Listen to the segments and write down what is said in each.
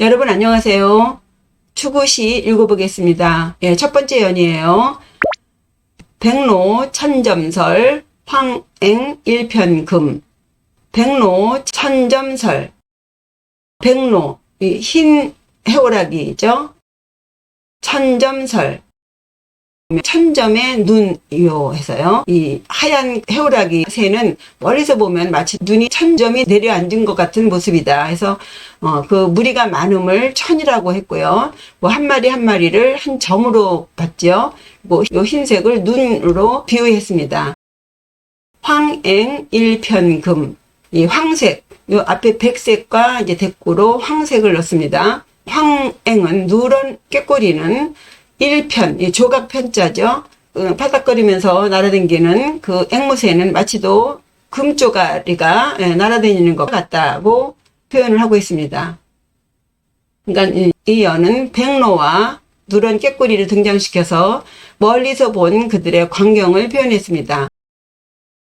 여러분 안녕하세요. 추구시 읽어보겠습니다. 예, 첫 번째 연이에요. 백로 천점설 황행 일편금 백로 천점설 백로 이흰 해오라기죠. 천점설 천점의 눈이요 해서요. 이 하얀 해오라기 새는 멀리서 보면 마치 눈이 천점이 내려앉은 것 같은 모습이다. 해서 어, 그 무리가 많음을 천이라고 했고요. 뭐 한 마리 한 마리를 한 점으로 봤죠. 뭐요 흰색을 눈으로 비유했습니다. 황행 일편금 이 황색 요 앞에 백색과 이제 대꾸로 황색을 넣습니다. 황행은 누런 꾀꼬리는 일편, 이 조각 편자죠. 어, 파닥거리면서 날아다니는 그 앵무새는 마치도 금조가리가 예, 날아다니는 것 같다고 표현을 하고 있습니다. 그러니까 이, 이 연은 백로와 누런 꾀꼬리를 등장시켜서 멀리서 본 그들의 광경을 표현했습니다.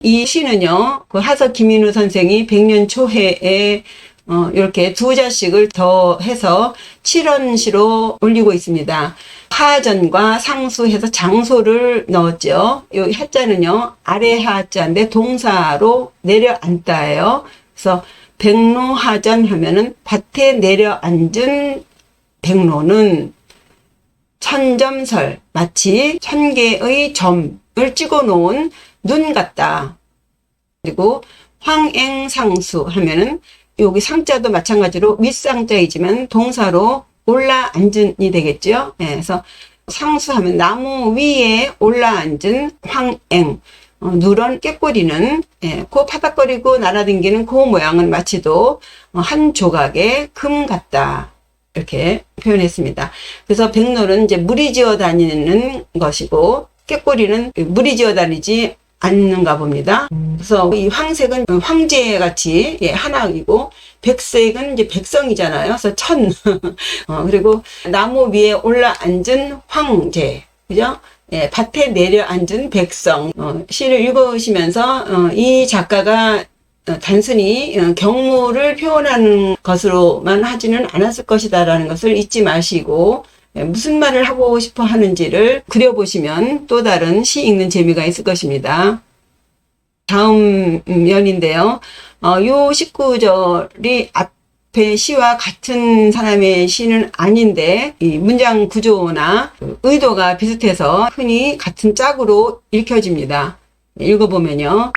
이 시는요, 그 하서 김인우 선생이 백년 초해에 어, 이렇게 두 자씩을 더 해서 칠원시로 올리고 있습니다. 하전과 상수해서 장소를 넣었죠. 요 하자는요, 아래 하자인데 동사로 내려앉다예요. 그래서 백로하전 하면은 밭에 내려앉은 백로는 천점설, 마치 천 개의 점을 찍어 놓은 눈 같다. 그리고 황행상수 하면은 여기 상자도 마찬가지로 윗상자이지만 동사로 올라앉은이 되겠죠. 예, 그래서 상수하면 나무 위에 올라앉은 황행, 어, 누런 깨꼬리는 예, 그 파닥거리고 날아다니는 그 모양은 마치도 어, 한 조각의 금 같다. 이렇게 표현했습니다. 그래서 백로는 이제 물이 지어 다니는 것이고 깨꼬리는 물이 지어 다니지 않는가 봅니다. 그래서 이 황색은 황제 같이 예, 하나이고 백색은 이제 백성이잖아요. 그래서 천 어, 그리고 나무 위에 올라 앉은 황제 그죠? 예, 밭에 내려 앉은 백성 어, 시를 읽으시면서 어, 이 작가가 어, 단순히 어, 경무를 표현하는 것으로만 하지는 않았을 것이다라는 것을 잊지 마시고 예, 무슨 말을 하고 싶어 하는지를 그려보시면 또 다른 시 읽는 재미가 있을 것입니다. 다음 면인데요. 어, 요 19절이 앞에 시와 같은 사람의 시는 아닌데, 이 문장 구조나 그 의도가 비슷해서 흔히 같은 짝으로 읽혀집니다. 읽어보면요.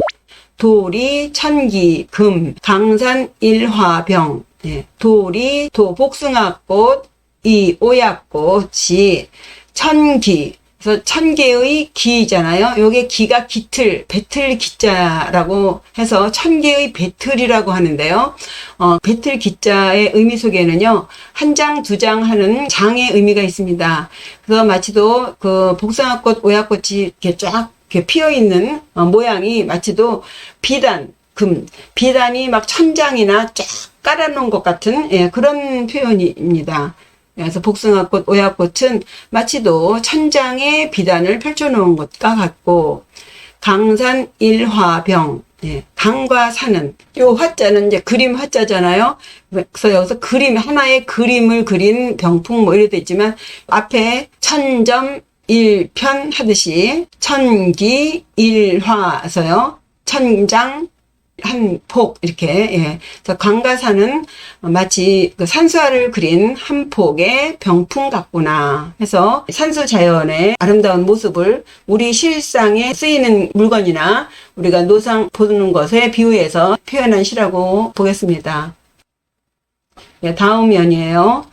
돌이 천기 금 강산 일화병 예, 돌이 도 복숭아꽃 이 오약꽃이 천기 그래서 천 개의 기잖아요. 요게 기가 기틀, 배틀 기자라고 해서 천 개의 배틀이라고 하는데요. 어, 배틀 기자의 의미 속에는요, 한 장, 두 장 하는 장의 의미가 있습니다. 그래서 마치도 그 복숭아꽃, 오약꽃이 이렇게 쫙 이렇게 피어 있는 어, 모양이 마치도 비단, 금, 비단이 막 천장이나 쫙 깔아놓은 것 같은 예, 그런 표현입니다. 그래서 복숭아꽃, 오야꽃은 마치도 천장에 비단을 펼쳐놓은 것과 같고 강산 일화병, 예, 강과 산은 요 화자는 이제 그림 화자잖아요. 그래서 여기서 그림 하나의 그림을 그린 병풍 뭐 이래도 있지만 앞에 천점 일편 하듯이 천기 일화서요. 천장 한 폭 이렇게 예. 그래서 강가산은 마치 그 산수화를 그린 한 폭의 병풍 같구나 해서 산수 자연의 아름다운 모습을 우리 실상에 쓰이는 물건이나 우리가 노상 보는 것에 비유해서 표현한 시라고 보겠습니다. 예, 다음 면이에요.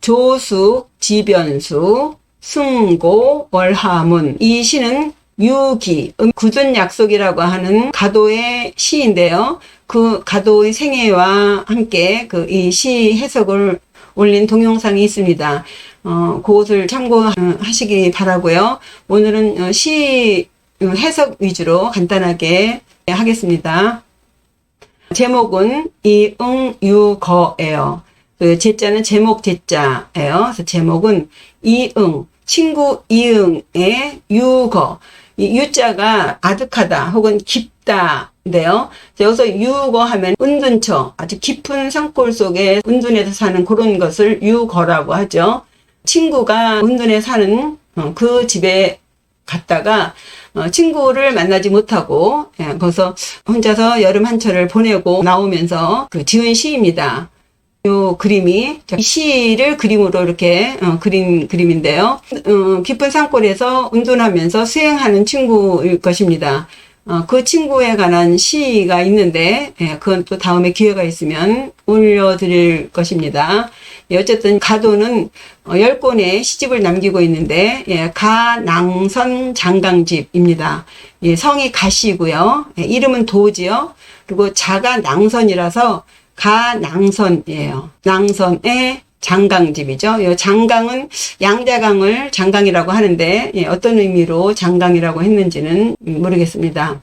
조숙, 지변수, 승고, 월하문 이 시는 유기, 음, 굳은 약속이라고 하는 가도의 시인데요. 그 가도의 생애와 함께 그 이 시 해석을 올린 동영상이 있습니다. 어, 그것을 참고하시기 바라고요. 오늘은 어, 시 해석 위주로 간단하게 하겠습니다. 제목은 이응유거예요. 그 제자는 제목 제자예요. 그래서 제목은 이응, 친구 이응의 유거. 이 유자가 아득하다 혹은 깊다 인데요. 여기서 유거 하면 은둔처, 아주 깊은 산골 속에 은둔에서 사는 그런 것을 유거라고 하죠. 친구가 은둔에 사는 어, 그 집에 갔다가 어, 친구를 만나지 못하고 예, 거기서 혼자서 여름 한철을 보내고 나오면서 그 지은 시입니다. 요 그림이 이 시를 그림으로 이렇게 어, 그린 그림인데요. 어, 깊은 산골에서 운둔하면서 수행하는 친구일 것입니다. 어, 그 친구에 관한 시가 있는데 예, 그건 또 다음에 기회가 있으면 올려드릴 것입니다. 예, 어쨌든 가도는 어, 10권의 시집을 남기고 있는데 예, 가낭선 장강집입니다. 예, 성이 가시고요. 예, 이름은 도지요. 그리고 자가 낭선이라서 가낭선이에요. 낭선의 장강집이죠. 이 장강은 양자강을 장강이라고 하는데 예, 어떤 의미로 장강이라고 했는지는 모르겠습니다.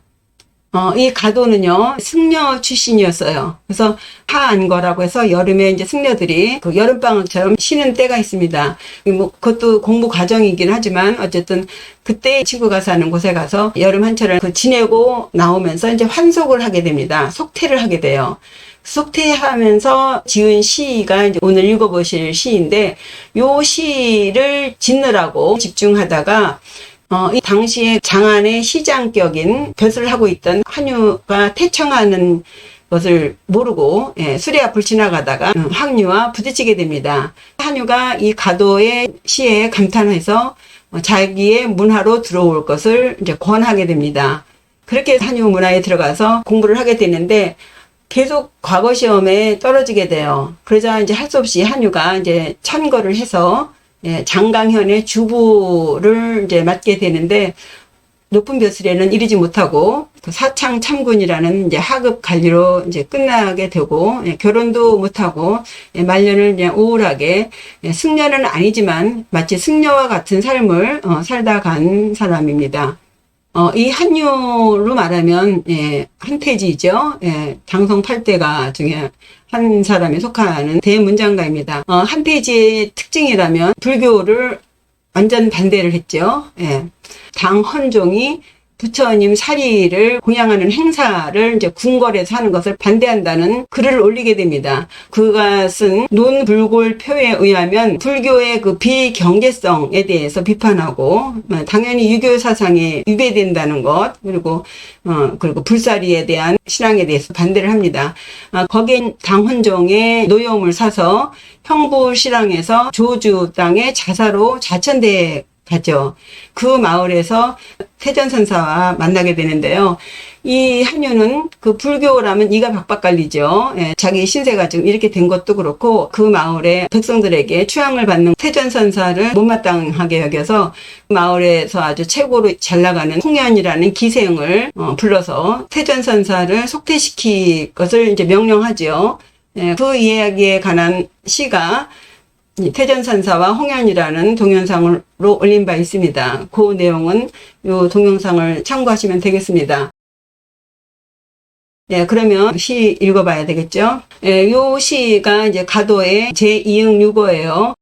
어, 이 가도는요, 승려 출신이었어요. 그래서 하안거라고 해서 여름에 이제 승려들이 그 여름방학처럼 쉬는 때가 있습니다. 뭐, 그것도 공부 과정이긴 하지만 어쨌든 그때 친구가 사는 곳에 가서 여름 한철을 그 지내고 나오면서 이제 환속을 하게 됩니다. 속퇴를 하게 돼요. 속퇴하면서 지은 시가 오늘 읽어보실 시인데, 요 시를 짓느라고 집중하다가 어, 이 당시에 장안의 시장격인 벼슬을 하고 있던 한유가 태청하는 것을 모르고 예, 수레 앞을 지나가다가 음, 항유와 부딪히게 됩니다. 한유가 이 가도의 시에 감탄해서 어, 자기의 문화로 들어올 것을 이제 권하게 됩니다. 그렇게 한유 문화에 들어가서 공부를 하게 되는데 계속 과거 시험에 떨어지게 돼요. 그러자 이제 할 수 없이 한유가 이제 천거를 해서 예, 장강현의 주부를 이제 맡게 되는데 높은 벼슬에는 이르지 못하고 그 사창 참군이라는 이제 하급 관리로 이제 끝나게 되고 예, 결혼도 못하고 예, 말년을 그냥 우울하게 예, 승려는 아니지만 마치 승려와 같은 삶을 어, 살다 간 사람입니다. 어, 이 한유로 말하면 예, 한태지죠. 예, 장성 8대가 중에 한 사람에 속하는 대문장가입니다. 어, 한태지의 특징이라면 불교를 완전 반대를 했죠. 예. 당헌종이 부처님 사리를 공양하는 행사를 이제 궁궐에서 하는 것을 반대한다는 글을 올리게 됩니다. 그가 쓴 논불골 표에 의하면 불교의 그 비경계성에 대해서 비판하고 어, 당연히 유교 사상에 위배된다는 것 그리고 어 그리고 불사리에 대한 신앙에 대해서 반대를 합니다. 아, 거기에 당헌종의 노여움을 사서 형부 실황에서 조주 땅에 자사로 자천대 가죠. 그 마을에서 태전선사와 만나게 되는데요. 이 한유는 그 불교라면 이가 박박 갈리죠. 예, 자기 신세가 지금 이렇게 된 것도 그렇고 그 마을의 백성들에게 추앙을 받는 태전선사를 못마땅하게 여겨서 그 마을에서 아주 최고로 잘 나가는 홍연이라는 기생을 어, 불러서 태전선사를 속퇴시킬 것을 이제 명령하지요. 예, 그 이야기에 관한 시가 태전산사와 홍연이라는 동영상으로 올린 바 있습니다. 그 내용은 이 동영상을 참고하시면 되겠습니다. 예, 그러면 시 읽어봐야 되겠죠? 예, 요 시가 이제 가도의 제2응 유거예요.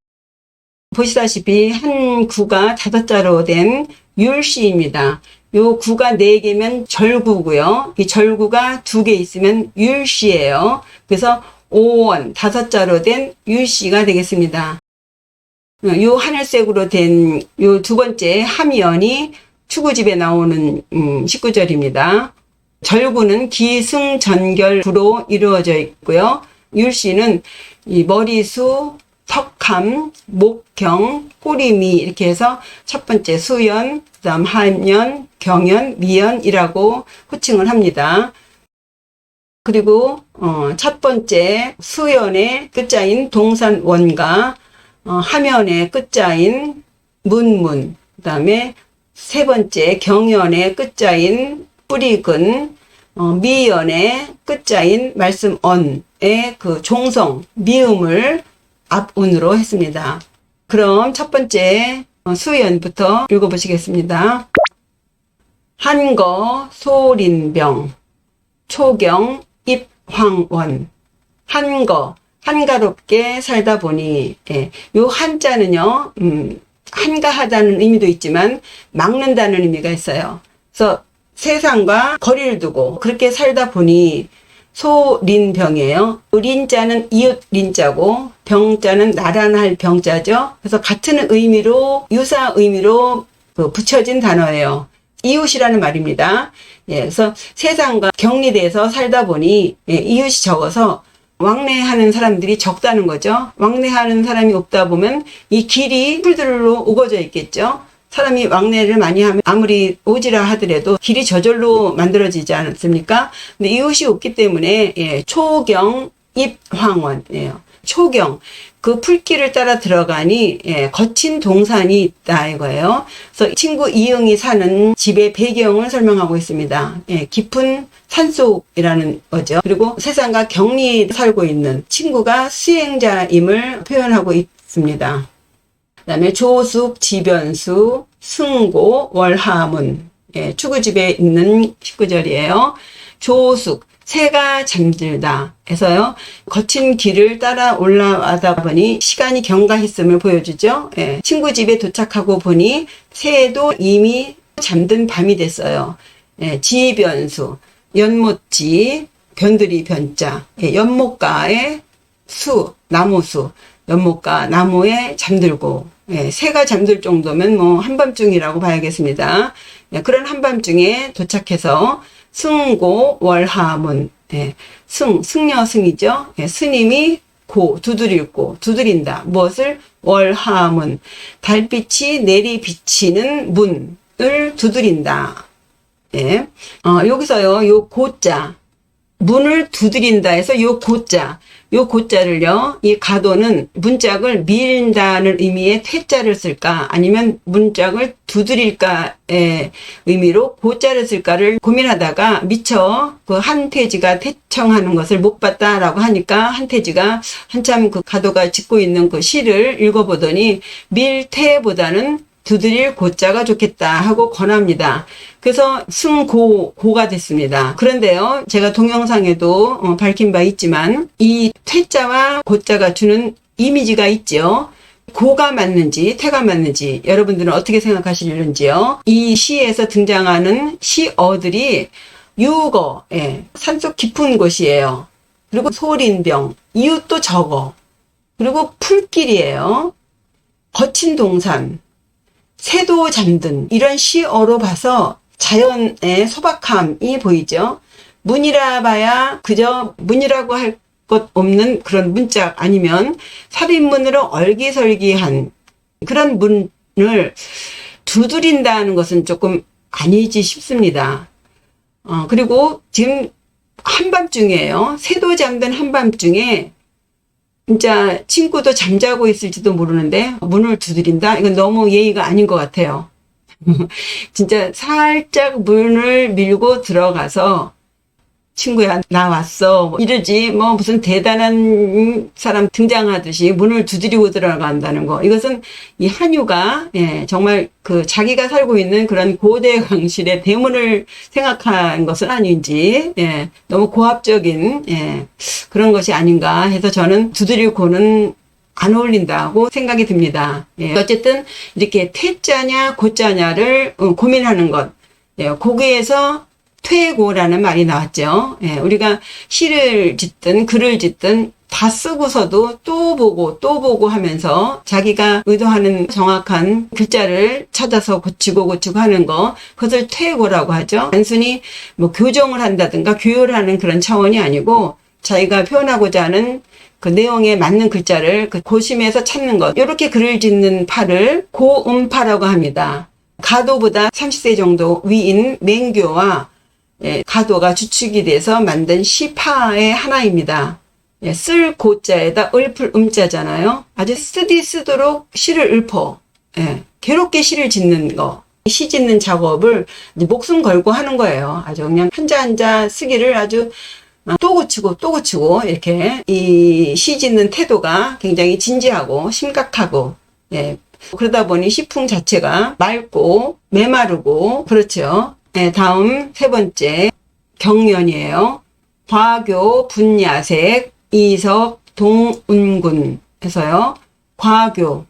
보시다시피 한 구가 다섯 자로 된 율시입니다. 요 구가 네 개면 절구고요. 이 절구가 두 개 있으면 율시예요. 그래서 5원 다섯 자로 된 유씨가 되겠습니다. 요 하늘색으로 된 요 두 번째 함연이 추구집에 나오는 음, 19절입니다. 절구는 기승전결구로 이루어져 있고요. 율씨는 이 머리수, 턱함, 목경, 꼬리미 이렇게 해서 첫 번째 수연, 그다음 함연, 경연, 미연이라고 호칭을 합니다. 그리고 어, 첫 번째 수연의 끝자인 동산원과 어, 하면의 끝자인 문문 그 다음에 세 번째 경연의 끝자인 뿌리근 어, 미연의 끝자인 말씀 언의 그 종성 미음을 앞운으로 했습니다. 그럼 첫 번째 어, 수연부터 읽어보시겠습니다. 한거 소린병 초경 입 황원 한거 한가롭게 살다 보니 예, 요 한자는요 음, 한가하다는 의미도 있지만 막는다는 의미가 있어요. 그래서 세상과 거리를 두고 그렇게 살다 보니 소린병이에요. 린자는 이웃 린자고 병자는 나란할 병자죠. 그래서 같은 의미로 유사 의미로 그 붙여진 단어예요. 이웃이라는 말입니다. 예, 그래서 세상과 격리돼서 살다 보니 예, 이웃이 적어서 왕래하는 사람들이 적다는 거죠. 왕래하는 사람이 없다 보면 이 길이 풀들로 우거져 있겠죠. 사람이 왕래를 많이 하면 아무리 오지라 하더라도 길이 저절로 만들어지지 않습니까? 근데 이웃이 없기 때문에 예, 초경 입황원이에요. 초경 그 풀길을 따라 들어가니 예, 거친 동산이 있다 이거예요. 그래서 친구 이응이 사는 집의 배경을 설명하고 있습니다. 예, 깊은 산속이라는 거죠. 그리고 세상과 격리 살고 있는 친구가 수행자임을 표현하고 있습니다. 그 다음에 조숙, 지변수, 승고, 월하문. 예, 추구집에 있는 19절이에요. 조숙, 새가 잠들다 해서요. 거친 길을 따라 올라가다 보니 시간이 경과했음을 보여주죠. 예, 친구 집에 도착하고 보니 새도 이미 잠든 밤이 됐어요. 예, 지변수, 연못지, 변들이 변자, 예, 연못가에 수, 나무수, 연못가 나무에 잠들고 예, 새가 잠들 정도면 뭐 한밤중이라고 봐야겠습니다. 예, 그런 한밤중에 도착해서 승고 월하문 예, 승 승려 승이죠. 예, 스님이 고 두드릴 고 두드린다. 무엇을 월하문 달빛이 내리 비치는 문을 두드린다. 예. 어, 여기서요, 요 고자, 문을 두드린다 해서 요 고자, 요 고자를요, 이 가도는 문짝을 밀다는 의미의 퇴자를 쓸까, 아니면 문짝을 두드릴까의 의미로 고자를 쓸까를 고민하다가 미처 그 한태지가 태청하는 것을 못 봤다라고 하니까 한태지가 한참 그 가도가 짓고 있는 그 시를 읽어보더니 밀태보다는 두드릴 고자가 좋겠다 하고 권합니다. 그래서 승고 고가 됐습니다. 그런데요, 제가 동영상에도 어, 밝힌 바 있지만 이 퇴자와 고자가 주는 이미지가 있죠. 고가 맞는지 태가 맞는지 여러분들은 어떻게 생각하시는지요? 이 시에서 등장하는 시어들이 유거, 예, 산속 깊은 곳이에요. 그리고 소린병, 이웃도 적어. 그리고 풀길이에요. 거친 동산, 새도 잠든 이런 시어로 봐서 자연의 소박함이 보이죠. 문이라 봐야 그저 문이라고 할 것 없는 그런 문짝 아니면 살인문으로 얼기설기한 그런 문을 두드린다는 것은 조금 아니지 싶습니다. 어, 그리고 지금 한밤중이에요. 새도 잠든 한밤중에 진짜 친구도 잠자고 있을지도 모르는데 문을 두드린다? 이건 너무 예의가 아닌 것 같아요. 진짜 살짝 문을 밀고 들어가서 친구야 나 왔어. 뭐 이러지. 뭐 무슨 대단한 사람 등장하듯이 문을 두드리고 들어간다는 거. 이것은 이 한유가 예, 정말 그 자기가 살고 있는 그런 고대 왕실의 대문을 생각한 것은 아닌지 예, 너무 고압적인 예, 그런 것이 아닌가 해서 저는 두드리고는 안 어울린다고 생각이 듭니다. 예, 어쨌든 이렇게 퇴자냐 고자냐를 어, 고민하는 것. 예, 거기에서 퇴고라는 말이 나왔죠. 예, 우리가 시를 짓든 글을 짓든 다 쓰고서도 또 보고 또 보고 하면서 자기가 의도하는 정확한 글자를 찾아서 고치고 고치고 하는 거 그것을 퇴고라고 하죠. 단순히 뭐 교정을 한다든가 교요를 하는 그런 차원이 아니고 자기가 표현하고자 하는 그 내용에 맞는 글자를 그 고심해서 찾는 것. 이렇게 글을 짓는 파를 고음파라고 합니다. 가도보다 30세 정도 위인 맹교와 예, 가도가 주축이 돼서 만든 시파의 하나입니다. 예, 쓸 고자에다 읊을 음자잖아요. 아주 쓰디 쓰도록 시를 읊어. 예, 괴롭게 시를 짓는 거. 시 짓는 작업을 목숨 걸고 하는 거예요. 아주 그냥 한자 한자 쓰기를 아주 또 고치고 또 고치고 이렇게 이 시 짓는 태도가 굉장히 진지하고 심각하고 예. 그러다 보니 시풍 자체가 맑고 메마르고 그렇죠. 네, 다음 세 번째 경련이에요. 과교 분야색 이석 동운군 해서요. 과교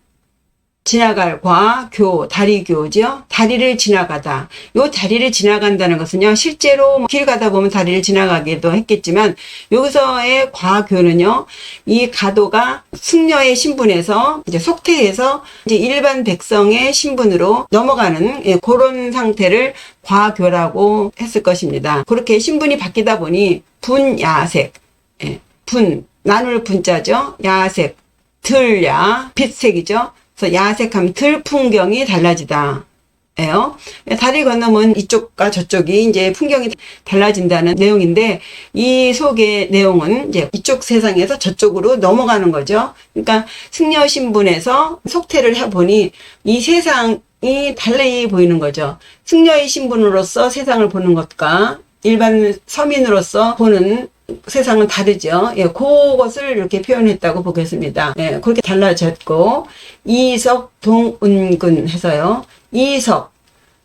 지나갈 과, 교, 다리교죠. 다리를 지나가다. 요 다리를 지나간다는 것은요, 실제로 뭐길 가다 보면 다리를 지나가기도 했겠지만, 여기서의 과 교는요, 이 가도가 승려의 신분에서, 이제 속퇴해서, 이제 일반 백성의 신분으로 넘어가는, 예, 그런 상태를 과 교라고 했을 것입니다. 그렇게 신분이 바뀌다 보니, 분 야색, 예, 분, 나눌 분자죠. 야색, 들야, 빛색이죠. 그래서 야색하면 들 풍경이 달라지다. 예요. 다리 건너면 이쪽과 저쪽이 이제 풍경이 달라진다는 내용인데 이 속의 내용은 이제 이쪽 세상에서 저쪽으로 넘어가는 거죠. 그러니까 승려 신분에서 속퇴를 해보니 이 세상이 달리 보이는 거죠. 승려의 신분으로서 세상을 보는 것과 일반 서민으로서 보는 세상은 다르죠. 예, 그것을 이렇게 표현했다고 보겠습니다. 예, 그렇게 달라졌고, 이석 동운군 해서요. 이석,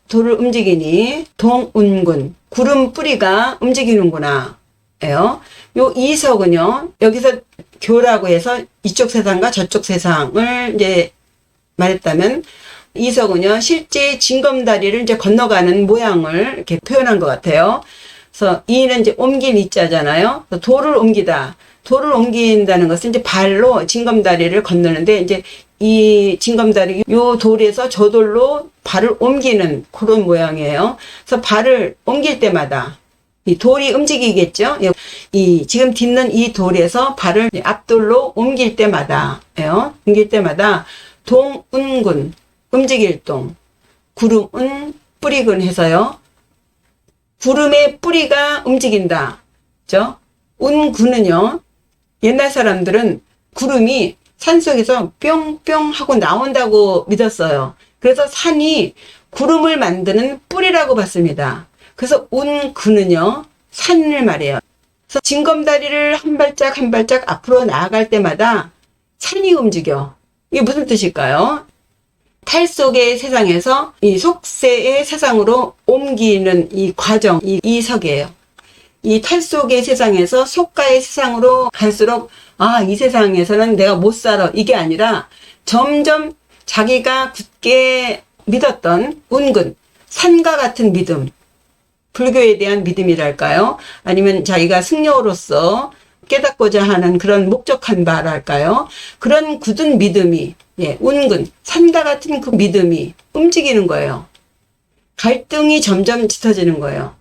돌을 움직이니, 동운군, 구름 뿌리가 움직이는구나. 예요. 요 이석은요, 여기서 교라고 해서 이쪽 세상과 저쪽 세상을 이제 말했다면, 이석은요, 실제 징검다리를 이제 건너가는 모양을 이렇게 표현한 것 같아요. 그래서 이는 이제 옮긴 이자잖아요. 돌을 옮기다. 돌을 옮긴다는 것은 이제 발로 징검다리를 건너는데 이제 이 징검다리 요 돌에서 저 돌로 발을 옮기는 그런 모양이에요. 그래서 발을 옮길 때마다 이 돌이 움직이겠죠. 예. 이 지금 딛는 이 돌에서 발을 앞돌로 옮길 때마다, 예요. 옮길 때마다 동운군 움직일 동, 구름은 뿌리군 해서요. 구름의 뿌리가 움직인다. 그죠? 운구는요, 옛날 사람들은 구름이 산 속에서 뿅뿅 하고 나온다고 믿었어요. 그래서 산이 구름을 만드는 뿌리라고 봤습니다. 그래서 운구는요, 산을 말해요. 그래서 징검다리를 한 발짝 한 발짝 앞으로 나아갈 때마다 산이 움직여. 이게 무슨 뜻일까요? 탈 속의 세상에서 이 속세의 세상으로 옮기는 이 과정, 이. 이탈 속의 세상에서 속가의 세상으로 갈수록 아, 이 세상에서는 내가 못 살아. 이게 아니라 점점 자기가 굳게 믿었던 운근, 산과 같은 믿음, 불교에 대한 믿음이랄까요? 아니면 자기가 승려로서 깨닫고자 하는 그런 목적한 바랄까요? 그런 굳은 믿음이, 예, 운근, 산과 같은 그 믿음이 움직이는 거예요. 갈등이 점점 짙어지는 거예요.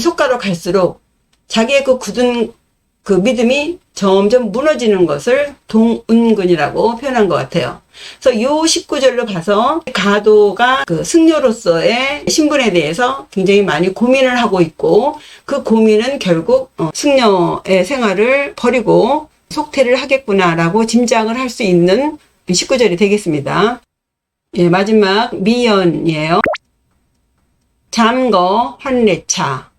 속가로 갈수록 자기의 그 굳은 그 믿음이 점점 무너지는 것을 동운근이라고 표현한 것 같아요. 그래서 요 19절로 봐서 가도가 그 승려로서의 신분에 대해서 굉장히 많이 고민을 하고 있고 그 고민은 결국 어, 승려의 생활을 버리고 속퇴를 하겠구나라고 짐작을 할 수 있는 19절이 되겠습니다. 예, 마지막 미연이에요. 잠거 환례차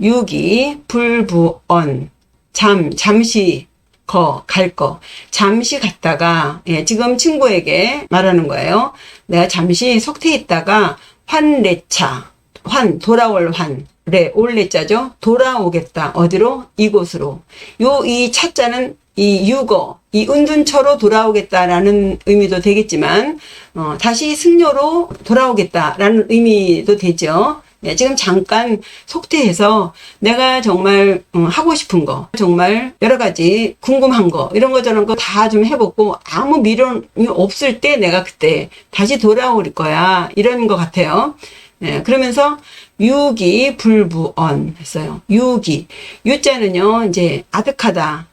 유기 불부언 잠 잠시 거, 갈 거. 잠시 갔다가, 예, 지금 친구에게 말하는 거예요. 내가 잠시 속태 있다가, 환례차. 환, 돌아올 환. 레, 올레자죠? 돌아오겠다. 어디로? 이곳으로. 요, 이 차자는 이 유거, 이 은둔처로 돌아오겠다라는 의미도 되겠지만, 어, 다시 승려로 돌아오겠다라는 의미도 되죠. 네, 지금 잠깐 속퇴해서 내가 정말 음, 하고 싶은 거, 정말 여러 가지 궁금한 거, 이런 거 저런 거 다 좀 해보고 아무 미련이 없을 때 내가 그때 다시 돌아올 거야. 이런 것 같아요. 네, 그러면서 유기 불부언 했어요. 유기. 유자는요, 이제 아득하다.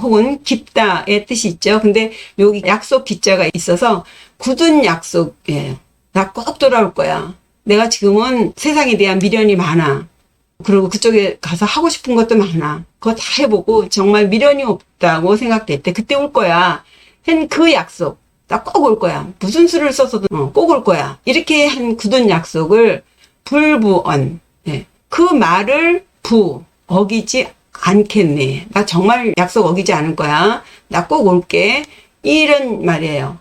혹은 깊다의 뜻이 있죠. 근데 여기 약속 기자가 있어서 굳은 약속이에요. 나 꼭 돌아올 거야. 내가 지금은 세상에 대한 미련이 많아. 그리고 그쪽에 가서 하고 싶은 것도 많아. 그거 다 해보고 정말 미련이 없다고 생각될 때 그때 올 거야. 한 그 약속. 나 꼭 올 거야. 무슨 수를 써서도 어, 꼭올 거야. 이렇게 한 굳은 약속을 불부언. 예. 그 말을 부 어기지 않겠네. 나 정말 약속 어기지 않을 거야. 나 꼭 올게. 이런 말이에요.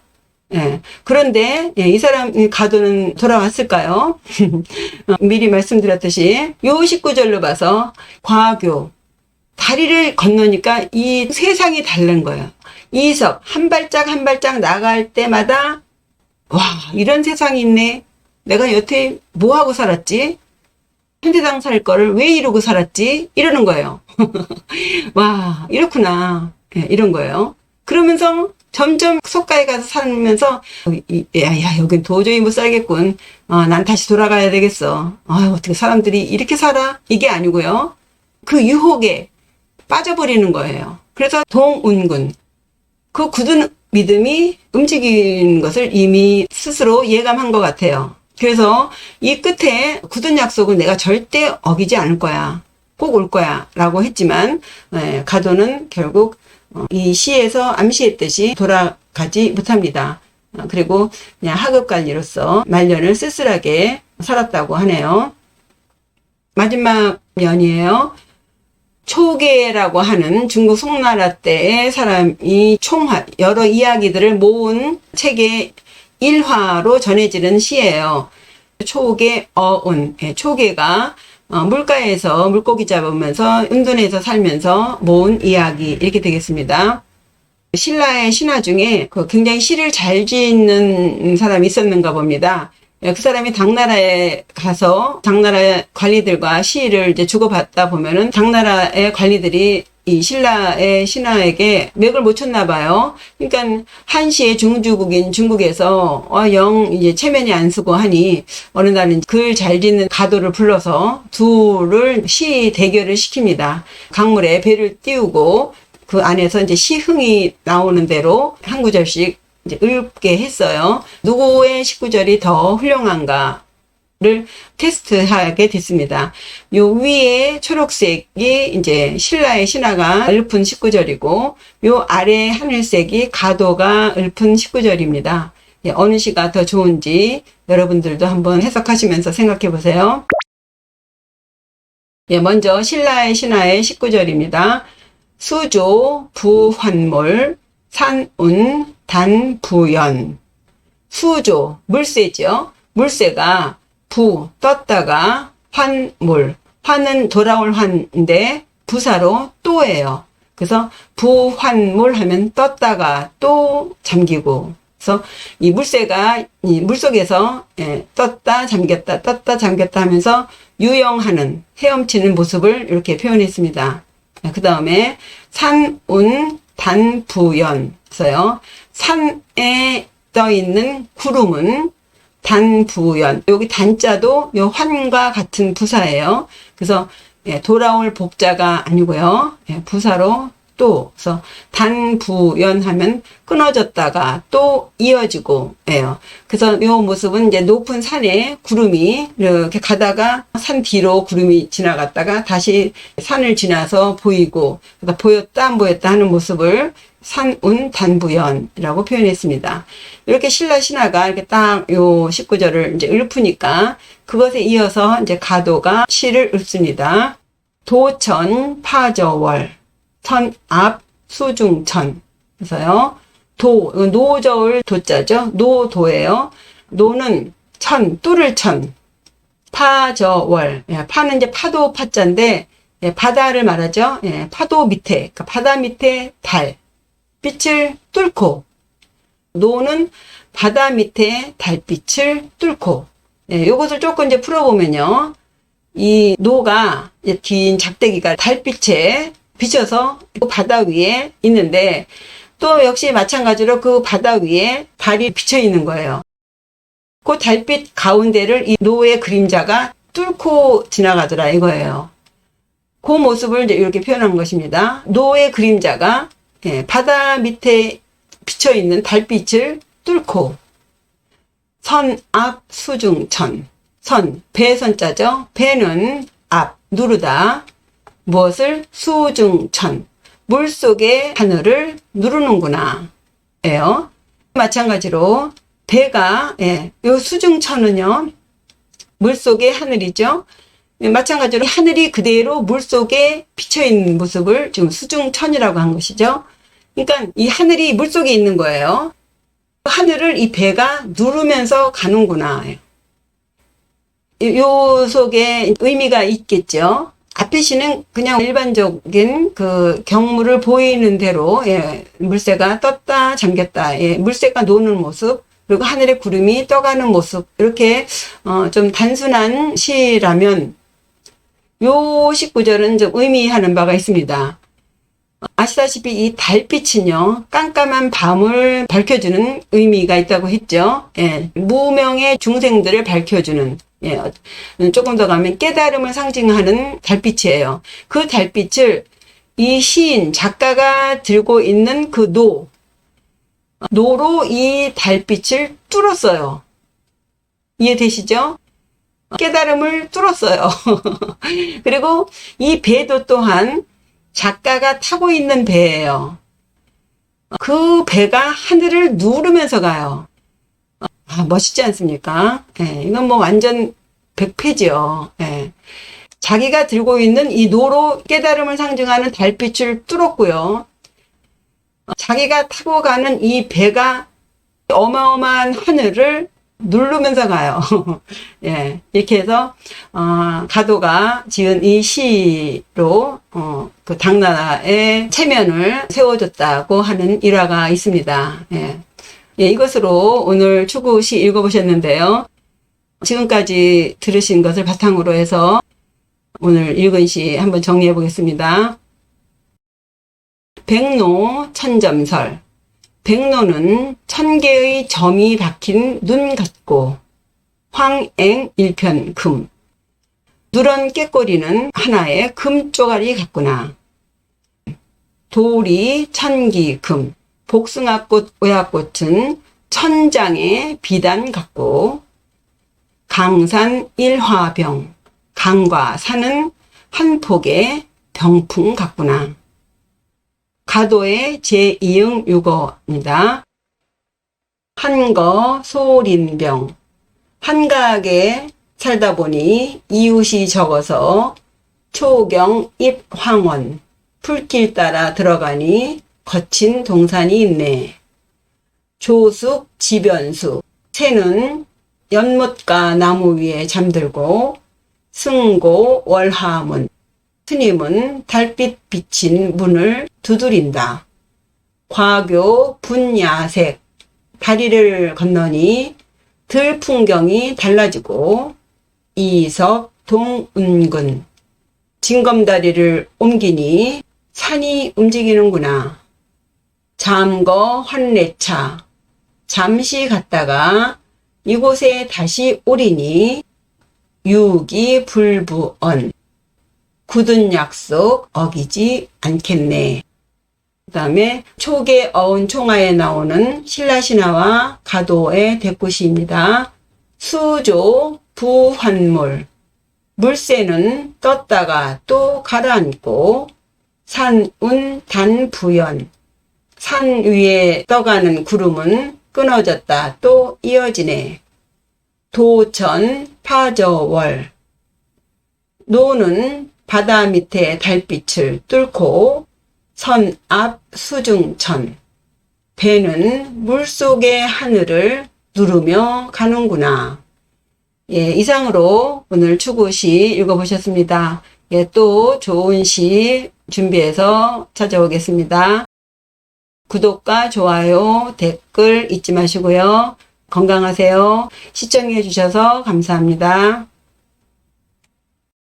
예. 그런데 예, 이 사람 가도는 돌아왔을까요? 어, 미리 말씀드렸듯이 요 19절로 봐서 과교 다리를 건너니까 이 세상이 다른 거예요. 이석 한 발짝 한 발짝 나갈 때마다 와, 이런 세상이 있네. 내가 여태 뭐 하고 살았지? 현대당 살 거를 왜 이러고 살았지? 이러는 거예요. 와, 이렇구나. 예, 이런 거예요. 그러면서 점점 속가에 가서 살면서 이- 야, 야, 여긴 도저히 못 살겠군. 어, 난 다시 돌아가야 되겠어. 아, 어떻게 사람들이 이렇게 살아? 이게 아니고요. 그 유혹에 빠져버리는 거예요. 그래서 동운군. 그 굳은 믿음이 움직이는 것을 이미 스스로 예감한 것 같아요. 그래서 이 끝에 굳은 약속은 내가 절대 어기지 않을 거야. 꼭 올 거야. 라고 했지만, 예, 가도는 결국 어, 이 시에서 암시했듯이 돌아가지 못합니다. 어, 그리고 그냥 하급 관리로서 말년을 쓸쓸하게 살았다고 하네요. 마지막 년이에요. 초계라고 하는 중국 송나라 때의 사람이 총화, 여러 이야기들을 모은 책의 일화로 전해지는 시예요. 초계 어운, 예, 초계가 어, 물가에서 물고기 잡으면서 은둔해서 살면서 모은 이야기 이렇게 되겠습니다. 신라의 신하 중에 그 굉장히 시를 잘 짓는 사람이 있었는가 봅니다. 예, 그 사람이 당나라에 가서 당나라 관리들과 시를 이제 주고받다 보면은 당나라의 관리들이 이 신라의 신하에게 맥을 못 쳤나 봐요. 그러니까 한시의 중주국인 중국에서 어, 영 이제 체면이 안 쓰고 하니 어느 날은 글 잘 짓는 가도를 불러서 둘을 시 대결을 시킵니다. 강물에 배를 띄우고 그 안에서 이제 시흥이 나오는 대로 한 구절씩 이제 읊게 했어요. 누구의 식구절이 더 훌륭한가 를 테스트하게 됐습니다. 요 위에 초록색이 이제 신라의 신하가 읊은 식구절이고 요 아래 하늘색이 가도가 읊은 식구절입니다. 예, 어느 시가 더 좋은지 여러분들도 한번 해석하시면서 생각해 보세요. 예, 먼저 신라의 신하의 식구절입니다. 수조, 부환몰, 산운, 단부연. 수조, 물새죠. 물새가 부, 떴다가 환몰. 환은 돌아올 환인데 부사로 또예요. 그래서 부환몰 하면 떴다가 또 잠기고. 그래서 이 물새가 이 물속에서 예, 떴다 잠겼다 떴다 잠겼다 하면서 유영하는 헤엄치는 모습을 이렇게 표현했습니다. 그 다음에 산운 단부연 써요. 산에 떠 있는 구름은 단부연. 여기 단자도 요 환과 같은 부사예요. 그래서 예, 돌아올 복자가 아니고요. 예, 부사로 또 그래서 단부연 하면 끊어졌다가 또 이어지고 예요. 그래서 요 모습은 이제 높은 산에 구름이 이렇게 가다가 산 뒤로 구름이 지나갔다가 다시 산을 지나서 보이고 그러다 보였다 안 보였다 하는 모습을 산운 단부연이라고 표현했습니다. 이렇게 신라 신하가 이렇게 딱 요 19절을 이제 읊으니까 그것에 이어서 이제 가도가 시를 읊습니다. 도천 파저월 천 앞 수중 천. 그래서요 도 노저울 도자죠? 노도예요. 노는 천 뚫을 천. 파저월. 예, 파는 이제 파도 파자인데 예, 바다를 말하죠? 예, 파도 밑에. 그러니까 바다 밑에 달. 빛을 뚫고. 노는 바다 밑에 달빛을 뚫고. 예, 요것을 조금 이제 풀어보면요. 이 노가 긴 작대기가 달빛에 비춰서 그 바다 위에 있는데 또 역시 마찬가지로 그 바다 위에 달이 비쳐 있는 거예요. 그 달빛 가운데를 이 노의 그림자가 뚫고 지나가더라 이거예요. 그 모습을 이제 이렇게 표현한 것입니다. 노의 그림자가 예, 바다 밑에 비쳐 있는 달빛을 뚫고 선 앞 수중천 선 배선자죠. 배는 앞 누르다 무엇을 수중천 물 속의 하늘을 누르는구나 예요. 마찬가지로 배가 예, 요 수중천은요 물 속의 하늘이죠. 예, 마찬가지로 하늘이 그대로 물 속에 비쳐 있는 모습을 지금 수중천이라고 한 것이죠. 그러니까 이 하늘이 물 속에 있는 거예요. 하늘을 이 배가 누르면서 가는구나. 요 속에 의미가 있겠죠. 앞에 시는 그냥 일반적인 그 경물을 보이는 대로 예, 물새가 떴다 잠겼다 예, 물새가 노는 모습 그리고 하늘에 구름이 떠가는 모습 이렇게 어, 좀 단순한 시라면 요 19절은 좀 의미하는 바가 있습니다. 아시다시피 이 달빛은요, 깜깜한 밤을 밝혀주는 의미가 있다고 했죠. 예, 무명의 중생들을 밝혀주는, 예, 조금 더 가면 깨달음을 상징하는 달빛이에요. 그 달빛을 이 시인, 작가가 들고 있는 그 노, 노로 이 달빛을 뚫었어요. 이해되시죠? 깨달음을 뚫었어요. 그리고 이 배도 또한 작가가 타고 있는 배예요. 그 배가 하늘을 누르면서 가요. 아, 멋있지 않습니까? 예, 이건 뭐 완전 100패지요. 예. 자기가 들고 있는 이 노로 깨달음을 상징하는 달빛을 뚫었고요. 자기가 타고 가는 이 배가 어마어마한 하늘을 누르면서 가요. 예, 이렇게 해서 어, 가도가 지은 이 시로 어, 그 당나라의 체면을 세워줬다고 하는 일화가 있습니다. 예. 예, 이것으로 오늘 추구시 읽어보셨는데요. 지금까지 들으신 것을 바탕으로 해서 오늘 읽은 시 한번 정리해 보겠습니다. 백로 천점설 백로는 천 개의 점이 박힌 눈 같고 황앵 일편 금 누런 깨꼬리는 하나의 금 쪼가리 같구나. 돌이 천기 금 복숭아꽃 오야꽃은 천장의 비단 같고 강산 일화병 강과 산은 한 폭의 병풍 같구나. 가도의 제2형 유거입니다. 한거 소린병 한가하게 살다 보니 이웃이 적어서 초경 입황원 풀길 따라 들어가니 거친 동산이 있네. 조숙 지변수 새는 연못가 나무 위에 잠들고 승고 월하문 스님은 달빛 비친 문을 두드린다. 과교 분야색 다리를 건너니 들 풍경이 달라지고 이석 동운근 징검다리를 옮기니 산이 움직이는구나. 잠거 환례차 잠시 갔다가 이곳에 다시 오리니 유기 불부언 굳은 약속 어기지 않겠네. 그 다음에 초계 어운 총화에 나오는 신라신화와 가도의 대꾸시입니다. 수조 부환물 물새는 떴다가 또 가라앉고 산운 단부연 산 위에 떠가는 구름은 끊어졌다 또 이어지네. 도천 파저월 노는 바다 밑에 달빛을 뚫고 선 앞 수중천 배는 물속의 하늘을 누르며 가는구나. 예, 이상으로 오늘 추구시 읽어보셨습니다. 예, 또 좋은 시 준비해서 찾아오겠습니다. 구독과 좋아요, 댓글 잊지 마시고요. 건강하세요. 시청해 주셔서 감사합니다.